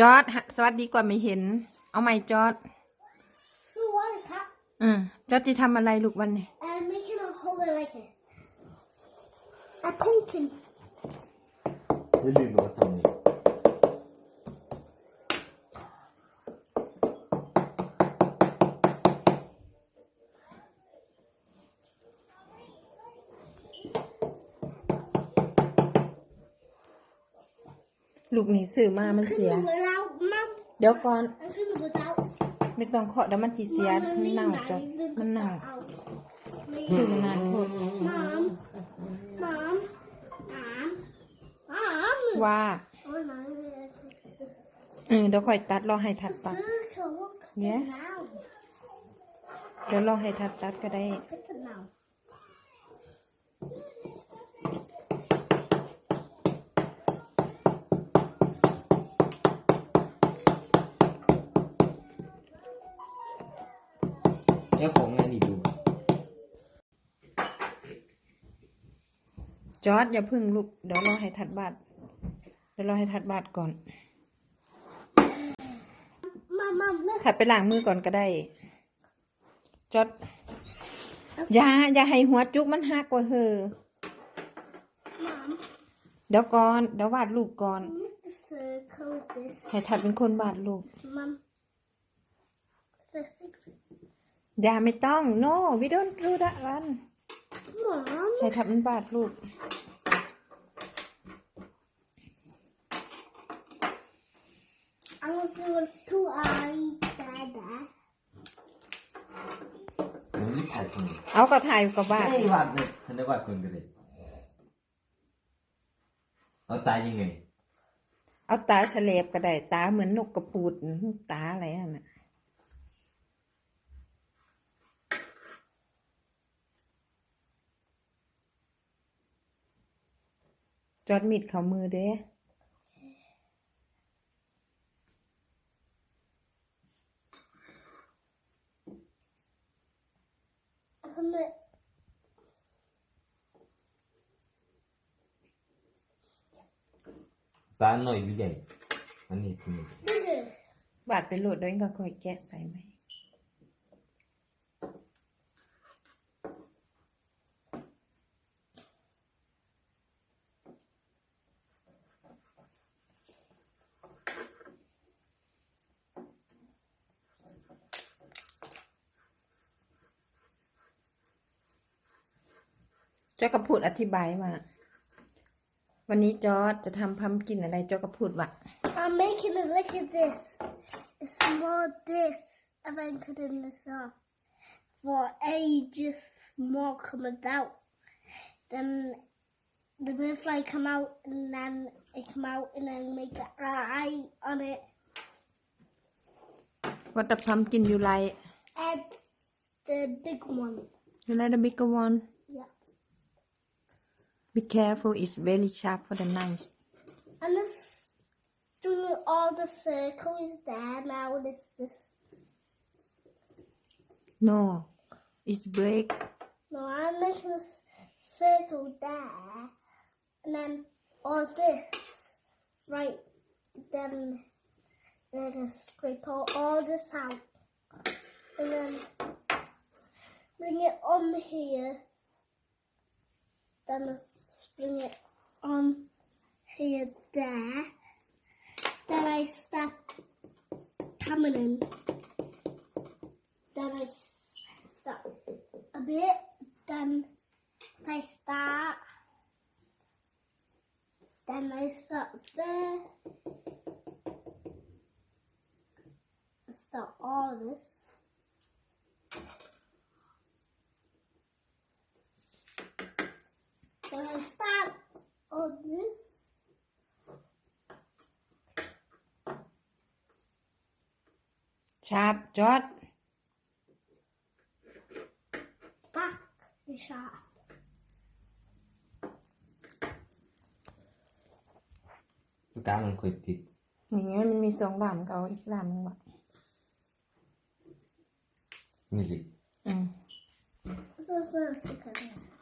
จอดสวัสดีก่อนไม่เห็น เอาไม่จอดสวัสดีครับอืมจอดจะทำอะไรลูกวันนี้ I'm making a hole like a pumpkin ไม่ลืมหรทำนี่ลูกนีสื่อมา มันเสีย เดี๋ยวก่อน ไม่ต้องเคาะเดี๋ยวมันจีเสีย มันหนาวจ้ะมันหนาวสื่อมานานคนว่าเออเดี๋ยวค่อยตัดรอให้ทัดตัดเนี่ยเดี๋ยวรอให้ทัดตัดก็ได้แล้วของนายนีกดู จอร์ดอย่าพึ่งลูกเดี๋ยวรอให้ทัดบาด เดี๋ยวรอให้ทัดบาดก่อน ถัดไปล้างมือก่อนก็ได้ จอร์ดอย่าอย่าให้หัวจุกมันหักกว่าเฮอเดี๋ยวก่อนเดี๋ยววาดลูกก่อน ให้ทัดเป็นคนวาดลูกอย่าไม่ต้อง no we don't do that one ใครทำมันบาดลูก I want to eat d a ไม่ถายคเอาก็ถ่ายก็บ้าไม่วาดเลยฉันได้วาดคนกันเลยเอาตายยังไงเอาตาเฉลบก็ได้ตาเหมือนนกกระปูด ตาอะไรอ่ะน่ะจอดมิดเขามือเด้ทำไมตาหน่อยวิเดนอันนี้คือบาดไปโหลดด้วยก็คอยแกะใส่ไหมจอากัพูดอธิบายว่า วันนี้จอร์ดจะทำพัมกินอะไรจอากัพูดว่า I'm making it look at this a s m a l l d i s I've been cutting this off for ages more c o m e out then the butterfly come out and then it come out and then make an eye on it what the pumpkin you like and the big one you like the bigger one Be careful, it's very sharp for the knife. I'm do all the circles there now. This, this. No, it's break. No, I'm making a circle there, and then all this right then. Then just scrape all, all this out, and then bring it on here then let's bring it on here there then I start in. then I start a bit then I start then I start there Stop start all this about this? Chop, chop. Back the sharp. cá mình quỳ thịt อย่างเงี้ยมันมีสองด่านเขาอีกด่านหนึงว่ะนี่เลยอืม This is the second one.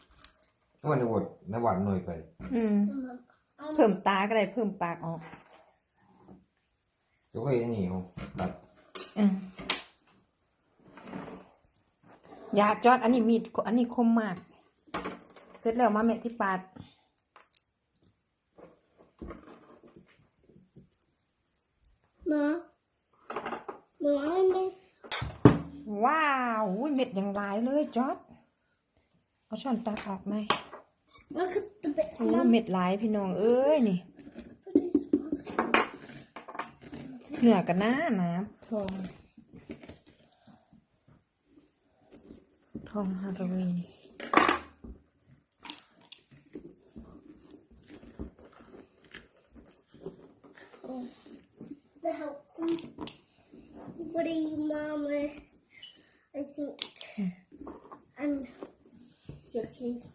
นวดนวดนวดหน่อยไป อืเพิ่มตาก็ได้เพิ่มปากออกจะก็ยังนี่ผมตัดอยาจอดอันนี้มีดอันนี้คมมาก เสร็จแล้วมาแม่ที่ปาดมา มาอันนี้ว้าวอุ้ยเม็ดอย่างหลายเลยจอด เอาช้อนตัดออกไหมโอ้เม็ดลายพี่น้องเอ้ยนี่เหนือกันหน้านะทองทองฮาโลวี Thank you.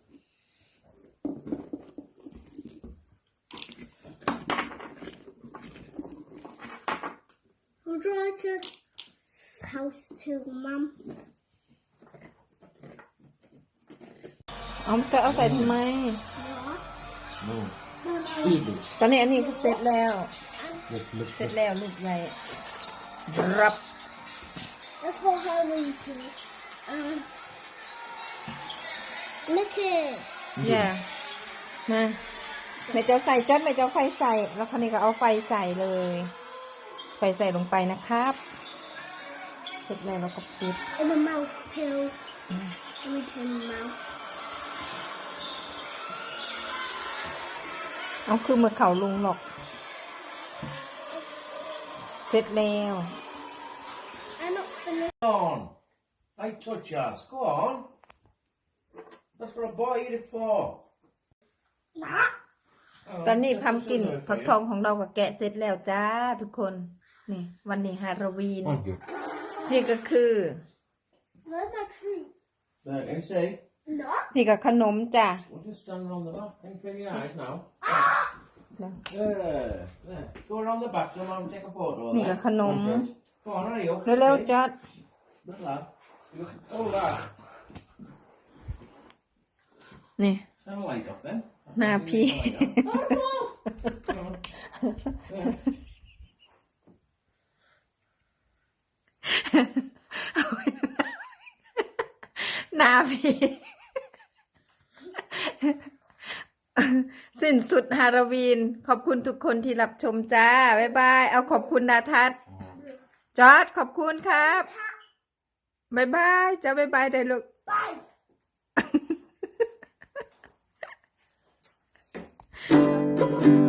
w o d o n i house t o Mum? เอาจะเอาใส่ทำไมอ o ก s ตอนนี้อันนี้ก็เสร็จแล้ว o o o เสร็จ o แล้วลูกใหญ่รับ That's what I want to. Um, look it. อย่ามาแม่จะใส่จัดแม่จะาไฟใส่ แล้วคนนี้ก็เอาไฟใส่เลยไฟใส่ลงไปนะครับ เสร็จแล้วเราก็ปิด and ม h e m o u ทล t and w a m o u เอาคือมือเข่าลงหรอก เสร็จแล้ว I'm not finished Go on. I touch us. Go on. That's what b o t for. ตอนนี้ทำกินผักทองของเราก็แกะเสร็จแล้วจ้าทุกคนนี่วันนี้ฮาโลวีน นี่ก็คือ นี่ก็ขนมจ้ะนี่ก็ขนม เร็วๆจัดนี่หน้าพี่หน้าพีสิ้นสุดฮาราวีน ขอบคุณทุกคนที่รับชมจ้า บ๊ายบาย เอาขอบคุณนาทัศจอดขอบคุณครับ บ๊ายบายจะบ๊ายบาย ได้ลูกบาย